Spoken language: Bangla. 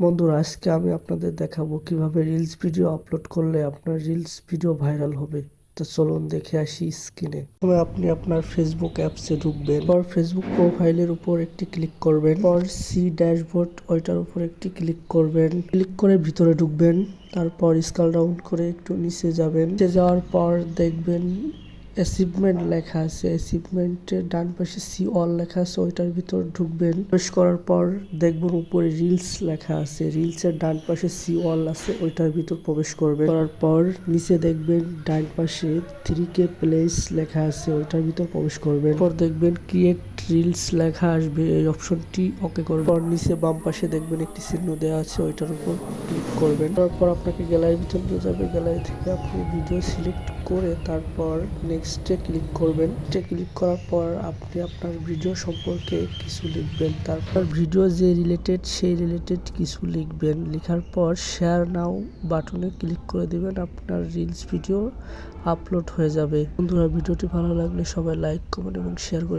বন্ধুরা, আজকে আমি আপনাদের দেখাবো কীভাবে রিলস ভিডিও আপলোড করলে আপনার রিলস ভিডিও ভাইরাল হবে। তো চলুন দেখে আসি স্ক্রিনে প্রথমে আপনি আপনার ফেসবুক অ্যাপসে ঢুকবেন। পর ফেসবুক প্রোফাইলের উপর একটি ক্লিক করবেন। পর সি ড্যাশবোর্ড ওইটার উপর একটি ক্লিক করবেন। ক্লিক করে ভিতরে ঢুকবেন। তারপর স্কাল ডাউন করে একটু নিচে যাবেন। নিচে যাওয়ার পর দেখবেন অ্যাচিভমেন্ট লেখা আছে অ্যাচিভমেন্টের ডান পাশে সি অল লেখা আছে, ওইটার ভিতর ঢুকবেন। প্রবেশ করার পর দেখবেন উপরে রিলস লেখা আছে রিলসের ডান পাশে সি অল আছে, ওইটার ভিতর প্রবেশ করবেন। করার পর নিচে দেখবেন ডান পাশে থ্রি কে প্লেস লেখা আছে, ওইটার ভিতর প্রবেশ করবেন। পর দেখবেন ক্রিয়েট রিলস লেখা আসবে, এই অপশনটি ওকে করবেন পর নিচে বাম পাশে দেখবেন একটি চিহ্ন দেওয়া আছে, ওইটার উপর ক্লিক করবেন। তারপর আপনাকে গ্যালারির ভিতর নিয়ে যাবে। গ্যালারি থেকে আপনি ভিডিও সিলেক্ট করে তারপর নেক্সটে ক্লিক করবেন। নেক্সটে ক্লিক করার পর আপনি আপনার ভিডিও সম্পর্কে কিছু লিখবেন। তারপর ভিডিও যে রিলেটেড সেই রিলেটেড কিছু লিখবেন। লেখার পর শেয়ার নাও বাটনে ক্লিক করে দেবেন। আপনার রিলস ভিডিও আপলোড হয়ে যাবে। বন্ধুরা ভিডিওটি ভালো লাগলে সবাই লাইক কমেন্ট এবং শেয়ার করে